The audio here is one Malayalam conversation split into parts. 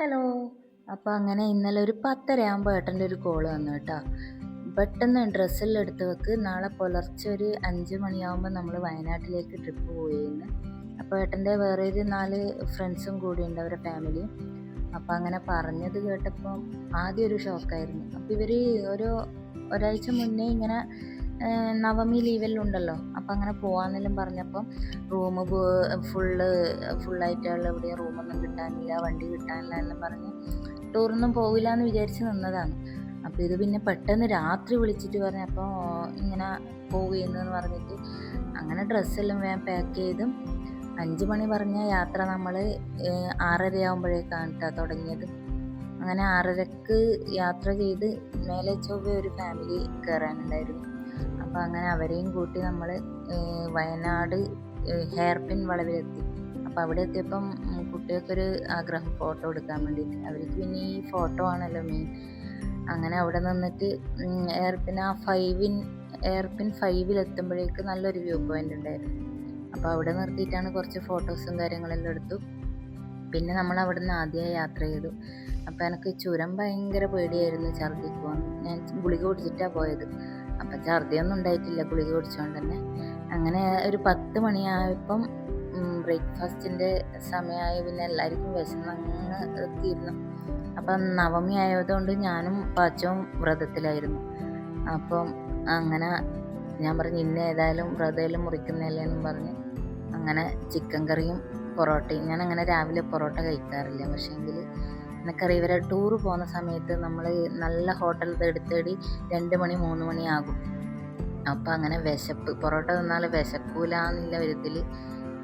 ഹലോ. അപ്പോൾ അങ്ങനെ ഇന്നലെ ഒരു പത്തരയാകുമ്പോൾ ഏട്ടന്റെ ഒരു കോൾ വന്നു കേട്ടോ. പെട്ടെന്ന് ഡ്രസ്സെല്ലാം എടുത്ത് വെക്ക്. നാളെ പുലർച്ചെ ഒരു അഞ്ച് മണിയാകുമ്പോൾ നമ്മൾ വയനാട്ടിലേക്ക് ട്രിപ്പ് പോയിരുന്നു അപ്പോൾ ഏട്ടന്റെ വേറെ ഒരു നാല് ഫ്രണ്ട്സും കൂടി ഉണ്ട് അവരുടെ ഫാമിലിയും അപ്പോൾ അങ്ങനെ പറഞ്ഞത് കേട്ടപ്പോൾ ആദ്യം ഒരു ഷോക്കായിരുന്നു അപ്പോൾ ഇവർ ഒരു ഒരാഴ്ച മുന്നേ ഇങ്ങനെ നവമി ലീവെല്ലാം ഉണ്ടല്ലോ അപ്പം അങ്ങനെ പോവാന്നെല്ലാം പറഞ്ഞപ്പം റൂം ഫുള്ള് ഫുള്ളായിട്ടുള്ള എവിടെയും റൂമൊന്നും കിട്ടാനില്ല വണ്ടി കിട്ടാനില്ല എല്ലാം പറഞ്ഞ് ടൂറൊന്നും പോവില്ല എന്ന് വിചാരിച്ച് നിന്നതാണ്. അപ്പോൾ ഇത് പിന്നെ പെട്ടെന്ന് രാത്രി വിളിച്ചിട്ട് പറഞ്ഞപ്പോൾ ഇങ്ങനെ പോവുകയെന്ന് പറഞ്ഞിട്ട് അങ്ങനെ ഡ്രസ്സെല്ലാം വേഗം പാക്ക് ചെയ്തും അഞ്ച് മണി പറഞ്ഞ യാത്ര നമ്മൾ ആറരയാകുമ്പോഴേക്കാണ് കേട്ടോ തുടങ്ങിയത്. അങ്ങനെ ആറരക്ക് യാത്ര ചെയ്ത് മേലെ ചൊവ്വ ഒരു ഫാമിലി കയറാനുണ്ടായിരുന്നു അപ്പോൾ അങ്ങനെ അവരെയും കൂട്ടി നമ്മൾ വയനാട് ഹെയർ പിൻ വളവിലെത്തി. അപ്പോൾ അവിടെ എത്തിയപ്പം കുട്ടികൾക്കൊരു ആഗ്രഹം ഫോട്ടോ എടുക്കാൻ വേണ്ടിയിട്ട് അവർക്ക് പിന്നെ ഈ ഫോട്ടോ ആണല്ലോ മെയിൻ അങ്ങനെ അവിടെ നിന്നിട്ട് എയർ പിൻ ആ ഫൈവിൻ എയർ പിൻ ഫൈവിലെത്തുമ്പോഴേക്ക് നല്ലൊരു വ്യൂ പോയിന്റ് ഉണ്ടായിരുന്നു. അപ്പോൾ അവിടെ നിർത്തിയിട്ടാണ് കുറച്ച് ഫോട്ടോസും കാര്യങ്ങളെല്ലാം എടുത്തു. പിന്നെ നമ്മൾ അവിടെ നിന്ന് ആദ്യമായി യാത്ര ചെയ്തു. അപ്പോൾ എനിക്ക് ചുരം ഭയങ്കര പേടിയായിരുന്നു ഛർദ്ദിക്കുവാൻ ഞാൻ ഗുളിക കുടിച്ചിട്ടാണ് പോയത്. അപ്പം ഛർദിയൊന്നും ഉണ്ടായിട്ടില്ല ഗുളിക കുടിച്ചുകൊണ്ട് തന്നെ. അങ്ങനെ ഒരു പത്ത് മണിയായപ്പം ബ്രേക്ക്ഫാസ്റ്റിന്റെ സമയമായ പിന്നെ എല്ലാവർക്കും വിശന്നങ്ങ് എത്തിയിരുന്നു. അപ്പം നവമി ആയതുകൊണ്ട് ഞാനും പാച്ചവും വ്രതത്തിലായിരുന്നു. അപ്പം അങ്ങനെ ഞാൻ പറഞ്ഞു ഇന്ന ഏതായാലും വ്രതയിലും മുറിക്കുന്നില്ലേ എന്നും പറഞ്ഞ് അങ്ങനെ ചിക്കൻ കറിയും പൊറോട്ടയും ഞാൻ അങ്ങനെ രാവിലെ പൊറോട്ട കഴിക്കാറില്ല. പക്ഷേങ്കിൽ എനിക്കറിയാം ഇവരെ ടൂർ പോകുന്ന സമയത്ത് നമ്മൾ നല്ല ഹോട്ടൽ എടുത്തേടി രണ്ട് മണി മൂന്ന് മണിയാകും അപ്പം അങ്ങനെ വിശപ്പ്. പൊറോട്ട തിന്നാൽ വിശക്കൂല എന്നുള്ള വിധത്തിൽ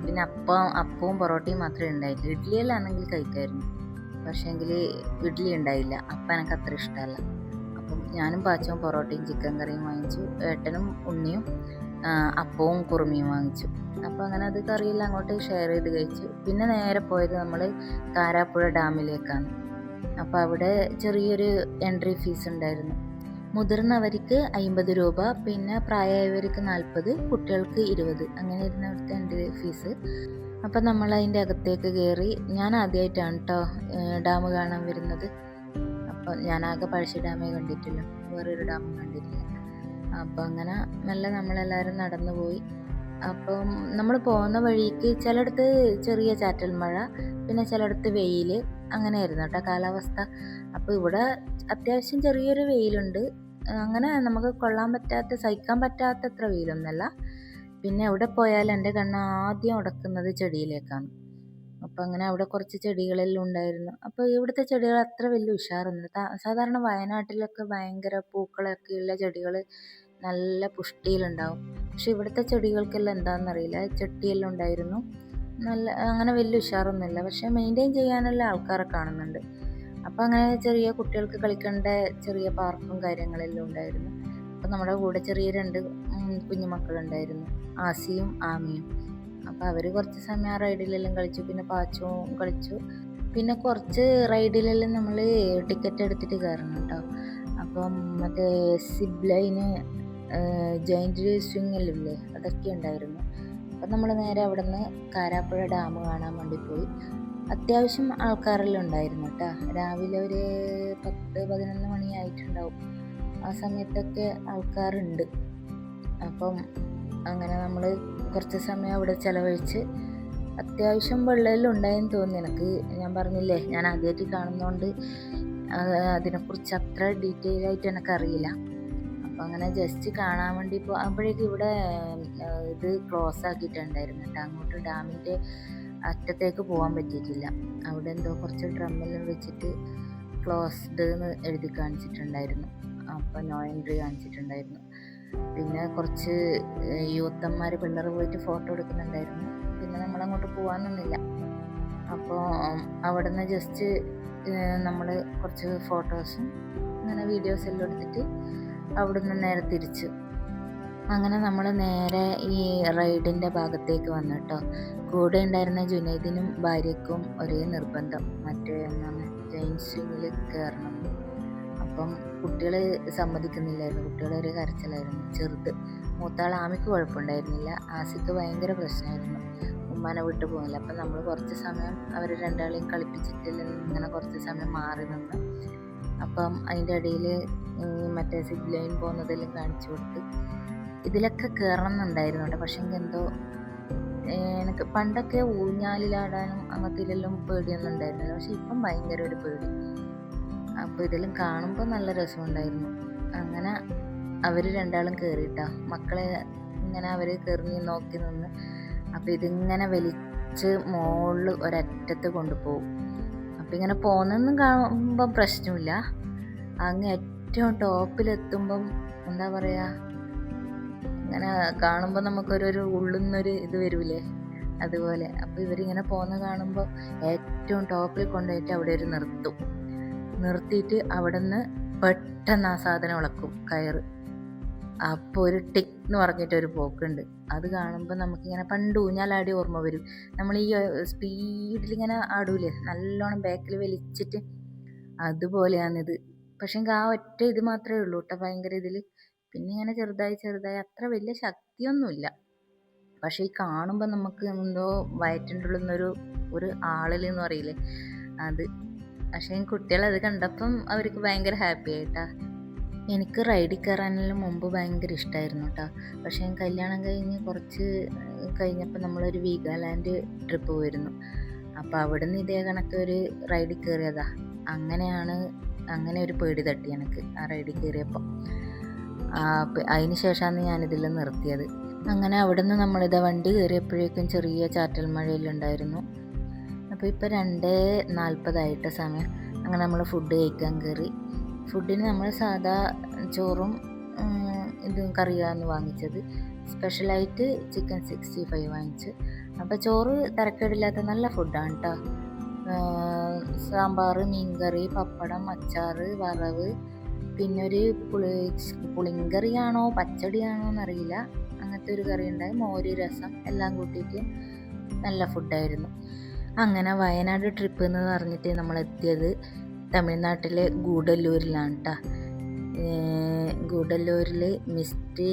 പിന്നെ അപ്പം അപ്പവും പൊറോട്ടയും മാത്രമേ ഉണ്ടായില്ല ഇഡ്ഡലിയിലാണെങ്കിൽ കഴിക്കായിരുന്നു. പക്ഷേങ്കിൽ ഇഡ്ഡലി ഉണ്ടായില്ല. അപ്പം എനിക്ക് അത്ര ഇഷ്ടമല്ല അപ്പം ഞാനും പാച്ചവും പൊറോട്ടയും ചിക്കൻ കറിയും വാങ്ങിച്ചു. ഏട്ടനും ഉണ്ണിയും അപ്പവും കുറുമിയും വാങ്ങിച്ചു. അപ്പോൾ അങ്ങനെ അത് കറിയെല്ലാം അങ്ങോട്ട് ഷെയർ ചെയ്ത് കഴിച്ചു. പിന്നെ നേരെ പോയത് നമ്മൾ കാരാപ്പുഴ ഡാമിലേക്കാണ് അപ്പോൾ അവിടെ ചെറിയൊരു എൻട്രി ഫീസ് ഉണ്ടായിരുന്നു. മുതിർന്നവർക്ക് അമ്പത് രൂപ പിന്നെ പ്രായമായവർക്ക് നാൽപ്പത് കുട്ടികൾക്ക് ഇരുപത്. അങ്ങനെ ഇരുന്ന അവിടുത്തെ എൻട്രി ഫീസ് അപ്പം നമ്മൾ അതിന്റെ അകത്തേക്ക് കയറി ഞാൻ ആദ്യമായിട്ടാണ് കേട്ടോ ഡാം കാണാൻ വരുന്നത്. അപ്പോൾ ഞാനാകെ പഴശ്ശി ഡാമേ കണ്ടിട്ടില്ല. വേറൊരു ഡാമും കണ്ടിട്ടില്ല. അപ്പോൾ അങ്ങനെ നല്ല നമ്മളെല്ലാവരും നടന്നു പോയി. അപ്പം നമ്മൾ പോകുന്ന വഴിക്ക് ചിലയിടത്ത് ചെറിയ ചാറ്റൽ മഴ പിന്നെ ചിലയിടത്ത് വെയിൽ. അങ്ങനെയായിരുന്നു കേട്ടോ കാലാവസ്ഥ. അപ്പോൾ ഇവിടെ അത്യാവശ്യം ചെറിയൊരു വെയിലുണ്ട്. അങ്ങനെ നമുക്ക് കൊള്ളാൻ പറ്റാത്ത സഹിക്കാൻ പറ്റാത്തത്ര വെയിലൊന്നുമല്ല പിന്നെ എവിടെ പോയാലും എന്റെ കണ്ണ് ആദ്യം ഉടക്കുന്നത് ചെടിയിലേക്കാണ്. അപ്പോൾ അങ്ങനെ അവിടെ കുറച്ച് ചെടികളെല്ലാം ഉണ്ടായിരുന്നു. അപ്പോൾ ഇവിടുത്തെ ചെടികൾ അത്ര വലിയ ഉഷാറൊന്നുമില്ല. സാധാരണ വയനാട്ടിലൊക്കെ ഭയങ്കര പൂക്കളൊക്കെയുള്ള ചെടികൾ നല്ല പുഷ്ടിയിലുണ്ടാവും. പക്ഷെ ഇവിടുത്തെ ചെടികൾക്കെല്ലാം എന്താണെന്നറിയില്ല. ചട്ടിയെല്ലാം ഉണ്ടായിരുന്നു. നല്ല അങ്ങനെ വലിയ ഉഷാറൊന്നുമില്ല. പക്ഷേ മെയിന്റെയിൻ ചെയ്യാനുള്ള ആൾക്കാരെ കാണുന്നുണ്ട്. അപ്പോൾ അങ്ങനെ ചെറിയ കുട്ടികൾക്ക് കളിക്കേണ്ട ചെറിയ പാർക്കും കാര്യങ്ങളെല്ലാം ഉണ്ടായിരുന്നു. അപ്പോൾ നമ്മുടെ കൂടെ ചെറിയ രണ്ട് കുഞ്ഞുമക്കളുണ്ടായിരുന്നു. ആസിയും ആമിയും. അപ്പോൾ അവർ കുറച്ച് സമയം ആ റൈഡിലെല്ലാം കളിച്ചു. പിന്നെ പാച്ചവും കളിച്ചു. പിന്നെ കുറച്ച് റൈഡിലെല്ലാം നമ്മൾ ടിക്കറ്റ് എടുത്തിട്ട് കയറണം കേട്ടോ. അപ്പം മറ്റേ സിബ്ലൈന് ജോയിന്റ് സ്വിങ്ങെല്ലാം ഇല്ലേ? അതൊക്കെ ഉണ്ടായിരുന്നു. അപ്പം നമ്മൾ നേരെ അവിടെ നിന്ന് കാരാപ്പുഴ ഡാം കാണാൻ വേണ്ടി പോയി. അത്യാവശ്യം ആൾക്കാരെല്ലാം ഉണ്ടായിരുന്നു കേട്ടോ. രാവിലെ ഒരു പത്ത് പതിനൊന്ന് മണി ആയിട്ടുണ്ടാവും. ആ സമയത്തൊക്കെ ആൾക്കാരുണ്ട്. അപ്പം അങ്ങനെ നമ്മൾ കുറച്ച് സമയം അവിടെ ചിലവഴിച്ച് അത്യാവശ്യം വെള്ളമെല്ലാം ഉണ്ടായെന്ന് തോന്നി. എനിക്ക് ഞാൻ പറഞ്ഞില്ലേ ഞാൻ ആദ്യമായിട്ട് കാണുന്നതുകൊണ്ട് അതിനെക്കുറിച്ച് അത്ര ഡീറ്റെയിൽ ആയിട്ട് എനിക്കറിയില്ല. അപ്പം അങ്ങനെ ജസ്റ്റ് കാണാൻ വേണ്ടി പോ അപ്പോഴേക്കും ഇവിടെ ഇത് ക്ലോസ് ആക്കിയിട്ടുണ്ടായിരുന്നു കേട്ടോ. അങ്ങോട്ട് ഡാമിന്റെ അറ്റത്തേക്ക് പോകാൻ പറ്റിയിട്ടില്ല. അവിടെ എന്തോ കുറച്ച് ഡ്രമ്മെല്ലാം വെച്ചിട്ട് ക്ലോസ്ഡ് എന്ന് എഴുതി കാണിച്ചിട്ടുണ്ടായിരുന്നു. അപ്പോൾ നോ എൻട്രി കാണിച്ചിട്ടുണ്ടായിരുന്നു. പിന്നെ കുറച്ച് യൂത്തന്മാർ പിള്ളേർ പോയിട്ട് ഫോട്ടോ എടുക്കുന്നുണ്ടായിരുന്നു. പിന്നെ നമ്മളങ്ങോട്ട് പോകാനൊന്നുമില്ല അപ്പോൾ അവിടെ നിന്ന് ജസ്റ്റ് നമ്മൾ കുറച്ച് ഫോട്ടോസും അങ്ങനെ വീഡിയോസ് എല്ലാം എടുത്തിട്ട് അവിടെ നിന്ന് നേരെ തിരിച്ചു. അങ്ങനെ നമ്മൾ നേരെ ഈ റൈഡിന്റെ ഭാഗത്തേക്ക് വന്നു കേട്ടോ കൂടെ ഉണ്ടായിരുന്ന ജുനൈദിനും ഭാര്യയ്ക്കും ഒരേ നിർബന്ധം. മറ്റേ എന്താണ്? ജെയിൻ കയറണം അപ്പം കുട്ടികൾ സമ്മതിക്കുന്നില്ലായിരുന്നു. കുട്ടികളൊരു കരച്ചിലായിരുന്നു. ചെറുത്. മൂത്താൾ ആമിക്ക് കുഴപ്പമുണ്ടായിരുന്നില്ല. ആസിക്ക് ഭയങ്കര പ്രശ്നമായിരുന്നു. ഉമ്മാനെ വിട്ടു പോകില്ല അപ്പം നമ്മൾ കുറച്ച് സമയം അവർ രണ്ടാളെയും കളിപ്പിച്ചിട്ടില്ല ഇങ്ങനെ കുറച്ച് സമയം മാറി നിന്ന് അപ്പം അതിന്റെ ഇടയിൽ മറ്റേ സിബ് ലൈൻ പോകുന്നതെല്ലാം കാണിച്ചു കൊടുത്ത് ഇതിലൊക്കെ കയറണം എന്നുണ്ടായിരുന്നു കേട്ടോ. പക്ഷേ എന്തോ എനിക്ക് പണ്ടൊക്കെ ഊഞ്ഞാലിലാടാനും അങ്ങനത്തെ ഇതിലെല്ലാം പേടിയൊന്നും ഉണ്ടായിരുന്നില്ല. പക്ഷെ ഇപ്പം ഭയങ്കര ഒരു പേടി. അപ്പോൾ ഇതെല്ലാം കാണുമ്പോൾ നല്ല രസമുണ്ടായിരുന്നു. അങ്ങനെ അവർ രണ്ടാളും കയറിയിട്ടാ മക്കളെ ഇങ്ങനെ അവർ കയറി നോക്കി നിന്ന് അപ്പോൾ ഇതിങ്ങനെ വലിച്ച് മുകളിൽ ഒരറ്റത്ത് കൊണ്ടുപോകും. അപ്പോൾ ഇങ്ങനെ പോകുന്നൊന്നും കാണുമ്പം പ്രശ്നമില്ല. അങ്ങ് ഏറ്റവും ടോപ്പിലെത്തുമ്പം എന്താ പറയുക ഇങ്ങനെ കാണുമ്പോൾ നമുക്കൊരു ഉള്ളുന്നൊരു ഇത് വരൂലേ? അതുപോലെ. അപ്പോൾ ഇവരിങ്ങനെ പോകുന്ന കാണുമ്പോൾ ഏറ്റവും ടോപ്പിൽ കൊണ്ടുപോയിട്ട് അവിടെ ഒരു നിർത്തും. നിർത്തിയിട്ട് അവിടെ നിന്ന് പെട്ടെന്ന് ആ സാധനം ഇളക്കും കയറ്. അപ്പോൾ ഒരു ടിക് എന്ന് പറഞ്ഞിട്ടൊരു പോക്കുണ്ട്. അത് കാണുമ്പോൾ നമുക്കിങ്ങനെ പണ്ട് ഊഞ്ഞാലാടി ഓർമ്മ വരും. നമ്മൾ ഈ സ്പീഡിൽ ഇങ്ങനെ ആടൂലേ? നല്ലോണം ബാക്കിൽ വലിച്ചിട്ട് അതുപോലെയാണിത്. പക്ഷേ ആ ഒറ്റ ഇത് മാത്രമേ ഉള്ളൂ കേട്ടോ ഭയങ്കര ഇതിൽ പിന്നെ ഇങ്ങനെ ചെറുതായി ചെറുതായി അത്ര വലിയ ശക്തിയൊന്നുമില്ല. പക്ഷേ ഈ കാണുമ്പോൾ നമുക്ക് എന്തോ വയറ്റിന്റെ ഒരു ആളൽ എന്ന് പറയില്ലേ? അത്. പക്ഷേ കുട്ടികൾ അത് കണ്ടപ്പം അവർക്ക് ഭയങ്കര ഹാപ്പി ആയിട്ടാ. എനിക്ക് റൈഡിൽ കയറാനെല്ലാം മുമ്പ് ഭയങ്കര ഇഷ്ടമായിരുന്നു കേട്ടോ പക്ഷേ കല്യാണം കഴിഞ്ഞ് കുറച്ച് കഴിഞ്ഞപ്പോൾ നമ്മളൊരു വീഗാലാൻഡ് ട്രിപ്പ് പോയിരുന്നു. അപ്പോൾ അവിടെ നിന്ന് ഇതേ കണക്ക് ഒരു റൈഡിൽ കയറിയതാ. അങ്ങനെയാണ് അങ്ങനെ ഒരു പേടി തട്ടി എനിക്ക് ആ റൈഡിൽ കയറിയപ്പോൾ. അതിന് ശേഷമാണ് ഞാനിതിൽ നിർത്തിയത്. അങ്ങനെ അവിടെ നിന്ന് നമ്മളിതാ വണ്ടി കയറിയപ്പോഴേക്കും ചെറിയ ചാറ്റൽ മഴയെല്ലാം ഉണ്ടായിരുന്നു. അപ്പോൾ ഇപ്പോൾ രണ്ട് നാൽപ്പതായിട്ട് സമയം. അങ്ങനെ നമ്മൾ ഫുഡ് കഴിക്കാൻ കയറി. ഫുഡിന് നമ്മൾ സാധാ ചോറും ഇതും കറിയാണ് വാങ്ങിച്ചത്. സ്പെഷ്യലായിട്ട് ചിക്കൻ സിക്സ്റ്റി ഫൈവ് വാങ്ങിച്ച്. അപ്പോൾ ചോറ് തിരക്കേടില്ലാത്ത നല്ല ഫുഡാണ് കേട്ടോ സാമ്പാർ മീൻകറി പപ്പടം അച്ചാർ വറവ് പിന്നെ ഒരു പുളി പുളിങ്കറിയാണോ പച്ചടിയാണോ എന്നറിയില്ല. അങ്ങനത്തെ ഒരു കറി ഉണ്ടായി മോര് രസം എല്ലാം കൂട്ടിയിട്ട് നല്ല ഫുഡായിരുന്നു. അങ്ങനെ വയനാട് ട്രിപ്പ് എന്ന് പറഞ്ഞിട്ട് നമ്മൾ എത്തിയത് തമിഴ്നാട്ടിലെ ഗൂഡല്ലൂരിലാണ് കേട്ടോ ഗൂഡല്ലൂരിൽ മിസ്റ്റി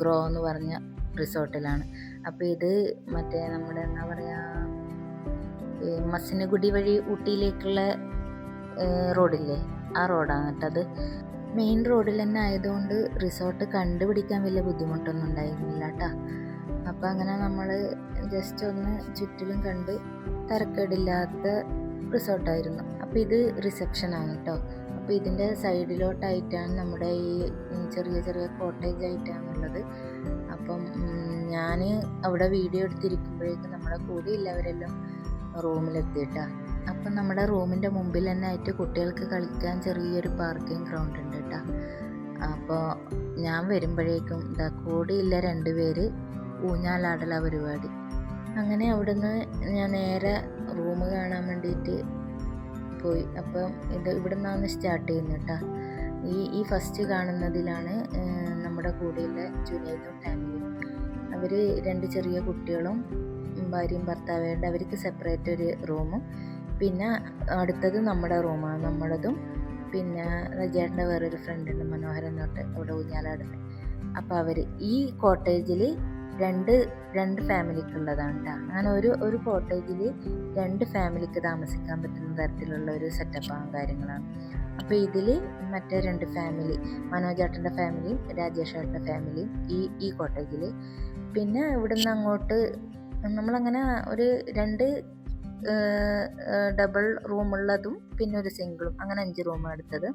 ഗ്രോ എന്ന് പറഞ്ഞ റിസോർട്ടിലാണ്. അപ്പോൾ ഇത് മറ്റേ നമ്മുടെ എന്താ പറയുക മസിനഗുഡി വഴി ഊട്ടിയിലേക്കുള്ള റോഡില്ലേ? ആ റോഡാണ് കേട്ടത് മെയിൻ റോഡിൽ തന്നെ ആയതുകൊണ്ട് റിസോർട്ട് കണ്ടുപിടിക്കാൻ വലിയ ബുദ്ധിമുട്ടൊന്നും ഉണ്ടായിരുന്നില്ല കേട്ടോ അപ്പോൾ അങ്ങനെ നമ്മൾ ജസ്റ്റ് ഒന്ന് ചുറ്റിലും കണ്ട് തിരക്കേടില്ലാത്ത റിസോർട്ടായിരുന്നു. അപ്പോൾ ഇത് റിസപ്ഷനാണ് കേട്ടോ അപ്പോൾ ഇതിന്റെ സൈഡിലോട്ടായിട്ടാണ് നമ്മുടെ ഈ ചെറിയ ചെറിയ കോട്ടേജ് ആയിട്ടാണുള്ളത് അപ്പം ഞാൻ അവിടെ വീഡിയോ എടുത്തിരിക്കുമ്പോഴേക്കും നമ്മുടെ കൂടെ ഇല്ലവരെല്ലാം റൂമിലെത്തിയിട്ടാണ് അപ്പം നമ്മുടെ റൂമിന്റെ മുമ്പിൽ തന്നെ ആയിട്ട് കുട്ടികൾക്ക് കളിക്കാൻ ചെറിയൊരു പാർക്കിംഗ് ഗ്രൗണ്ട് ഉണ്ട് കേട്ടോ അപ്പോൾ ഞാൻ വരുമ്പോഴേക്കും ഇതാ ഇല്ല രണ്ട് പേര് ഊഞ്ഞാലാടല പരിപാടി. അങ്ങനെ അവിടുന്ന് ഞാൻ നേരെ റൂം കാണാൻ വേണ്ടിയിട്ട് പോയി. അപ്പം ഇത് ഇവിടെ നിന്നാണ് സ്റ്റാർട്ട് ചെയ്യുന്നത് കേട്ടോ ഈ ഈ ഫസ്റ്റ് കാണുന്നതിലാണ് നമ്മുടെ കൂടെയുള്ള ജുനൈദും ഫാമിലിയും. അവർ രണ്ട് ചെറിയ കുട്ടികളും ഭാര്യയും ഭർത്താവേണ്ട അവർക്ക് സെപ്പറേറ്റ് ഒരു റൂമും പിന്നെ അടുത്തത് നമ്മുടെ റൂമാണ് നമ്മളതും പിന്നെ റജേട്ടന്റെ വേറൊരു ഫ്രണ്ട് ഉണ്ട് മനോഹരൻ തൊട്ട് അവിടെ ഊഞ്ഞാലാടുന്നത് അപ്പോൾ അവർ ഈ കോട്ടേജിൽ രണ്ട് രണ്ട് ഫാമിലിക്കുള്ളതാണ് കേട്ടോ അങ്ങനെ ഒരു ഒരു കോട്ടേജിൽ രണ്ട് ഫാമിലിക്ക് താമസിക്കാൻ പറ്റുന്ന തരത്തിലുള്ള ഒരു സെറ്റപ്പാണ് കാര്യങ്ങളാണ്. അപ്പോൾ ഇതിൽ മറ്റേ രണ്ട് ഫാമിലി മനോജേട്ടന്റെ ഫാമിലിയും രാജേഷ് ഏട്ടന്റെ ഫാമിലിയും ഈ ഈ കോട്ടേജിൽ പിന്നെ ഇവിടുന്ന് അങ്ങോട്ട് നമ്മളങ്ങനെ ഒരു രണ്ട് ഡബിൾ റൂമുള്ളതും പിന്നെ ഒരു സിംഗിളും അങ്ങനെ അഞ്ച് റൂമാണ് എടുത്തത്.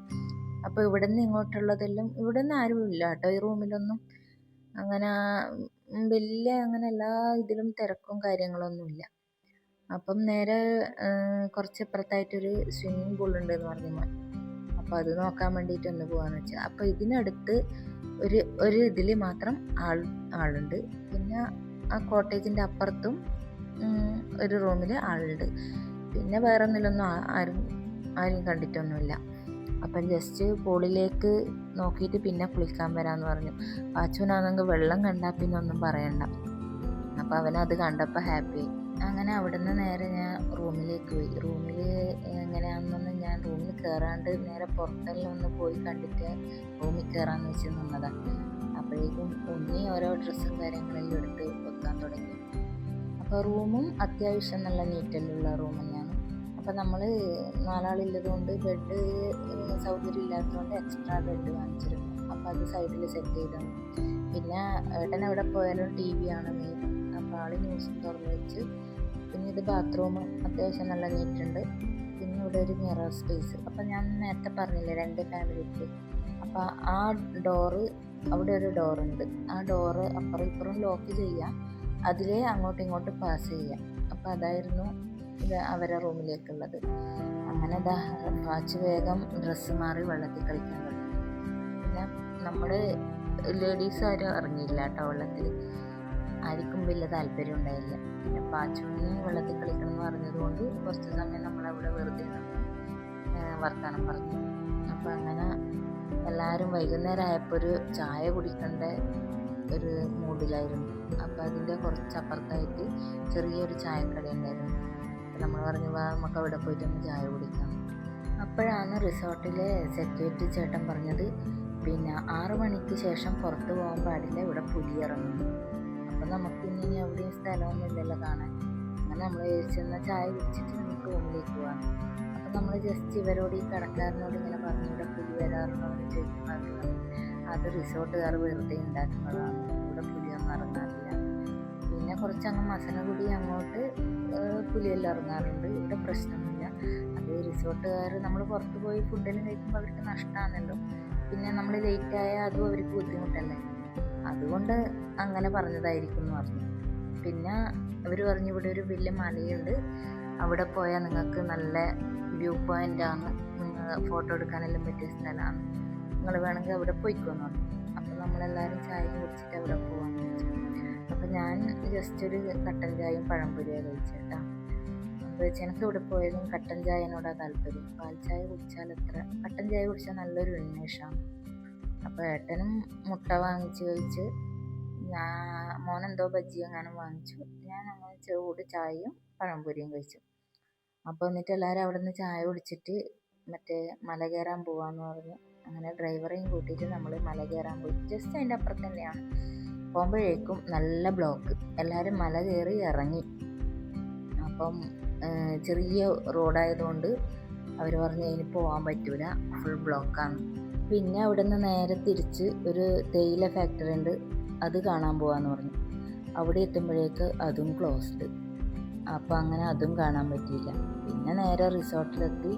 അപ്പോൾ ഇവിടെ നിന്ന് ഇങ്ങോട്ടുള്ളതെല്ലാം ഇവിടെ നിന്ന് ആരും ഇല്ല കേട്ടോ ഈ റൂമിലൊന്നും. അങ്ങനെ വലിയ അങ്ങനെ എല്ലാ ഇതിലും തിരക്കും കാര്യങ്ങളൊന്നുമില്ല അപ്പം നേരെ കുറച്ച് അപ്പുറത്തായിട്ടൊരു സ്വിമ്മിങ് പൂൾ ഉണ്ടെന്ന് പറഞ്ഞു മോൻ. അപ്പോൾ അത് നോക്കാൻ വേണ്ടിയിട്ട് ഒന്ന് പോകാമെന്ന് വെച്ചാൽ അപ്പോൾ ഇതിനടുത്ത് ഒരു ഒരു ഇതിൽ മാത്രം ആൾ ആളുണ്ട്. പിന്നെ ആ കോട്ടേജിന്റെ അപ്പുറത്തും ഒരു റൂമിൽ ആളുണ്ട്. പിന്നെ വേറെ ഒന്നിലൊന്നും ആരും ആരും കണ്ടിട്ടൊന്നുമില്ല. അപ്പം ജസ്റ്റ് പോളിലേക്ക് നോക്കിയിട്ട് പിന്നെ കുളിക്കാൻ വരാമെന്ന് പറഞ്ഞു. പാച്ചുവിനാണെങ്കിൽ വെള്ളം കണ്ടാൽ പിന്നെ ഒന്നും പറയണ്ട. അപ്പോൾ അവനത് കണ്ടപ്പോൾ ഹാപ്പി അങ്ങനെ അവിടുന്ന് നേരെ ഞാൻ റൂമിലേക്ക് പോയി. റൂമിൽ എങ്ങനെയാണെന്നൊന്നും ഞാൻ റൂമിൽ കയറാണ്ട് നേരെ പുറത്തെല്ലാം ഒന്ന് പോയി കണ്ടിട്ട് റൂമിൽ കയറാമെന്ന് വെച്ച് നിന്നതാണ് അപ്പോഴേക്കും ഉണ്ണി ഓരോ ഡ്രസ്സും കാര്യങ്ങളെല്ലാം എടുത്ത് വെക്കാൻ തുടങ്ങി. അപ്പോൾ റൂമും അത്യാവശ്യം നല്ല നീറ്റല്ലുള്ള റൂമാണ് തന്നെയാണ് അപ്പോൾ നമ്മൾ നാലാളുള്ളത് കൊണ്ട് ബെഡ് സൗകര്യം ഇല്ലാത്തതുകൊണ്ട് എക്സ്ട്രാ ബെഡ് വാങ്ങിച്ചിരുന്നു. അപ്പോൾ അത് സൈഡിൽ സെറ്റ് ചെയ്തു പിന്നെ ഏട്ടൻ എവിടെ പോയാലും ടി വി ആണ് മെയിൻ അപ്പോൾ ആൾ ന്യൂസും തുറന്നു വെച്ച് പിന്നെ ഇത് ബാത്റൂം അത്യാവശ്യം നല്ല നീറ്റുണ്ട് പിന്നെ ഇവിടെ ഒരു മിറർ സ്പേസ് അപ്പോൾ ഞാൻ നേരത്തെ പറഞ്ഞില്ലേ രണ്ട് ഫാമിലിക്ക് അപ്പോൾ ആ ഡോറ് അവിടെ ഒരു ഡോറുണ്ട് ആ ഡോറ് അപ്പുറം ഇപ്പുറം ലോക്ക് ചെയ്യാം. അതിലേ അങ്ങോട്ടും ഇങ്ങോട്ടും പാസ് ചെയ്യാം. അപ്പോൾ അതായിരുന്നു അവരെ റൂമിലേക്കുള്ളത്. അങ്ങനെ ഇതാ വാച്ച് വേഗം ഡ്രസ്സ് മാറി വെള്ളത്തിൽ കളിക്കാൻ തുടങ്ങി പിന്നെ നമ്മൾ ലേഡീസ് ആരും ഇറങ്ങിയില്ല കേട്ടോ വെള്ളത്തിൽ. ആർക്കും വലിയ താല്പര്യം ഉണ്ടായില്ല. പിന്നെ പാച്ചുവിന് വെള്ളത്തിൽ കളിക്കണം എന്ന് പറഞ്ഞതുകൊണ്ട് കുറച്ച് സമയം നമ്മളവിടെ വെറുതെ വർത്തമാനം പറഞ്ഞു. അപ്പം അങ്ങനെ എല്ലാവരും വൈകുന്നേരം ആയപ്പോൾ ഒരു ചായ കുടിക്കേണ്ട ഒരു മൂഡിലായിരുന്നു അപ്പോൾ അതിന്റെ കുറച്ച് അപ്പുറത്തായിട്ട് ചെറിയൊരു ചായക്കട ഉണ്ടായിരുന്നു. നമ്മൾ പറഞ്ഞു വാ നമുക്ക് അവിടെ പോയിട്ടൊന്ന് ചായ കുടിക്കാം. അപ്പോഴാണ് റിസോർട്ടിലെ സെക്യൂരിറ്റി ചേട്ടൻ പറഞ്ഞത് പിന്നെ ആറ് മണിക്ക് ശേഷം പുറത്ത് പോകാൻ പാടില്ല ഇവിടെ പുലി ഇറങ്ങും അപ്പം നമുക്ക് ഇനി എവിടെയും സ്ഥലമൊന്നും ഇല്ലല്ലോ കാണാൻ. അങ്ങനെ നമ്മൾ ചെന്ന ചായ കുടിച്ചിട്ട് നമുക്ക് റൂമിലേക്ക് പോകാം. അപ്പം നമ്മൾ ജസ്റ്റ് ഇവരോട് ഈ കടക്കാരനോട് ഇങ്ങനെ പറഞ്ഞു ഇവിടെ പുലി വരാറുണ്ടോ? എന്ന് ചോദിക്കുമ്പോൾ അത് റിസോർട്ടുകാർ വെറുതെ ഉണ്ടാക്കുന്നതാണ്. ഇവിടെ പുലിയൊന്നും ഇറങ്ങാറില്ല. പിന്നെ മസന കൂടി അങ്ങോട്ട് പുലിയെല്ലാം ഇറങ്ങാറുണ്ട്. ഇവിടെ പ്രശ്നമൊന്നുമില്ല. അത് റിസോർട്ടുകാർ നമ്മൾ പുറത്ത് പോയി ഫുഡെല്ലാം കഴിക്കുമ്പോൾ അവർക്ക് നഷ്ടമാണല്ലോ പിന്നെ നമ്മൾ ലേറ്റ് ആയാൽ അതും അവർക്ക് ബുദ്ധിമുട്ടല്ലേ. അതുകൊണ്ട് അങ്ങനെ പറഞ്ഞതായിരിക്കും എന്ന് പറഞ്ഞു. പിന്നെ അവർ പറഞ്ഞു ഇവിടെ ഒരു വലിയ മലയുണ്ട്. അവിടെ പോയാൽ നിങ്ങൾക്ക് നല്ല വ്യൂ പോയിന്റ് ആണ്. ഫോട്ടോ എടുക്കാനെല്ലാം പറ്റിയ സ്ഥലമാണ്. നിങ്ങൾ വേണമെങ്കിൽ അവിടെ പോയിക്കോന്ന് പറഞ്ഞു. അപ്പം നമ്മളെല്ലാവരും ചായ കുടിച്ചിട്ട് അവിടെ പോകാം ഞാൻ ജസ്റ്റ് ഒരു കട്ടൻ ചായയും പഴംപൊരിയാണ് കഴിച്ചേട്ടാ. അപ്പോൾ എനിക്ക് ഇവിടെ പോയാലും കട്ടൻ ചായനോടാണ് താല്പര്യം. പാൽ ചായ കുടിച്ചാൽ എത്ര? കട്ടൻ ചായ കുടിച്ചാൽ നല്ലൊരു ഉന്മേഷമാണ്. അപ്പോൾ ഏട്ടനും മുട്ട വാങ്ങിച്ച് കഴിച്ച് ഞാൻ മോനെന്തോ ബജ്ജി എങ്ങാനും വാങ്ങിച്ചു. ഞാൻ അങ്ങനെ ചൂട് ചായയും പഴംപൊരിയും കഴിച്ചു. അപ്പോൾ എന്നിട്ട് എല്ലാവരും അവിടെ നിന്ന് ചായ കുടിച്ചിട്ട് മറ്റേ മല കയറാൻ പോവാന്ന് പറഞ്ഞു. അങ്ങനെ ഡ്രൈവറെയും കൂട്ടിയിട്ട് നമ്മൾ മല കയറാൻ പോയി. ജസ്റ്റ് അതിന്റെ അപ്പുറത്ത് തന്നെയാണ്. പോകുമ്പോഴേക്കും നല്ല ബ്ലോക്ക് എല്ലാവരും മല കയറി ഇറങ്ങി. അപ്പം ചെറിയ റോഡായതുകൊണ്ട് അവർ പറഞ്ഞു ഇനി പോകാൻ പറ്റൂല. ഫുൾ ബ്ലോക്കാണ് പിന്നെ അവിടെ നിന്ന് നേരെ തിരിച്ച് ഒരു തേയില ഫാക്ടറി ഉണ്ട്. അത് കാണാൻ പോകാമെന്ന് പറഞ്ഞു. അവിടെ എത്തുമ്പോഴേക്ക് അതും ക്ലോസ്ഡ് അപ്പം അങ്ങനെ അതും കാണാൻ പറ്റിയില്ല. പിന്നെ നേരെ റിസോർട്ടിലെത്തി.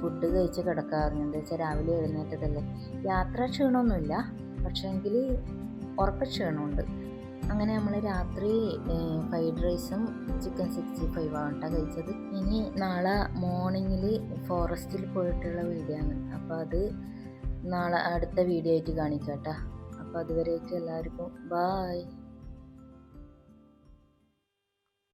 ഫുഡ് കഴിച്ച് കിടക്കാറുണ്ട് വെച്ചാൽ രാവിലെ എഴുന്നേറ്റതല്ലേ. യാത്രാ ക്ഷീണമൊന്നുമില്ല പക്ഷേങ്കിൽ ഉറക്ക ക്ഷീണമുണ്ട് അങ്ങനെ നമ്മൾ രാത്രി ഫ്രൈഡ് റൈസും ചിക്കൻ സിക്സ്റ്റി ഫൈവ് ആണ് കേട്ടോ കഴിച്ചത്. ഇനി നാളെ മോർണിംഗിൽ ഫോറസ്റ്റിൽ പോയിട്ടുള്ള വീഡിയോ ആണ് അപ്പോൾ അത് നാളെ അടുത്ത വീഡിയോ ആയിട്ട് കാണിക്കാം കേട്ടോ അപ്പോൾ അതുവരേക്കും എല്ലാവർക്കും. ബായ്.